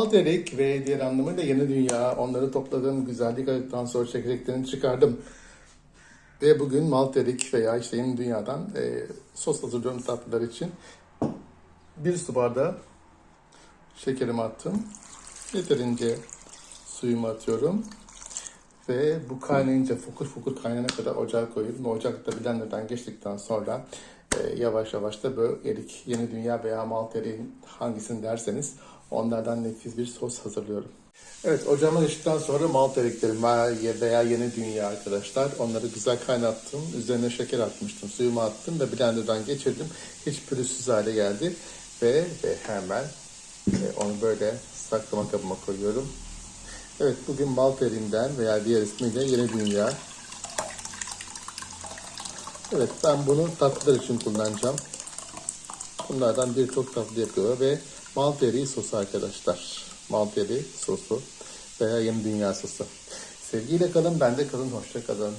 Malterik ve diğer anlamıyla yeni dünya. Onları topladım, güzellik ayıktan sonra çekirdeklerini çıkardım. Ve bugün Malterik veya işte yeni dünyadan e, sos hazırlıyorum tatlılar için. Bir su bardağı şekerimi attım. Yeterince suyumu atıyorum. Ve bu kaynayınca fokur fokur kaynana kadar ocağa koyuyorum. Ocakta blenderdan geçtikten sonra e, yavaş yavaş da böyle erik, yeni dünya veya malterin hangisini derseniz onlardan nefis bir sos hazırlıyorum. Evet ocağıma geçtikten sonra malt eriklerim veya yeni dünya arkadaşlar. Onları güzel kaynattım. Üzerine şeker atmıştım. Suyumu attım ve blenderdan geçirdim. Hiç pürüzsüz hale geldi. Ve, ve hemen e, onu böyle saklama kabıma koyuyorum. Evet bugün Malterin'den veya diğer ismiyle Yeni Dünya. Evet ben bunu tatlılar için kullanacağım. Bunlardan birçok tatlı yapıyorlar ve Malteri sosu arkadaşlar. Malteri sosu veya Yeni Dünya sosu. Sevgiyle kalın, bende kalın, hoşça kalın.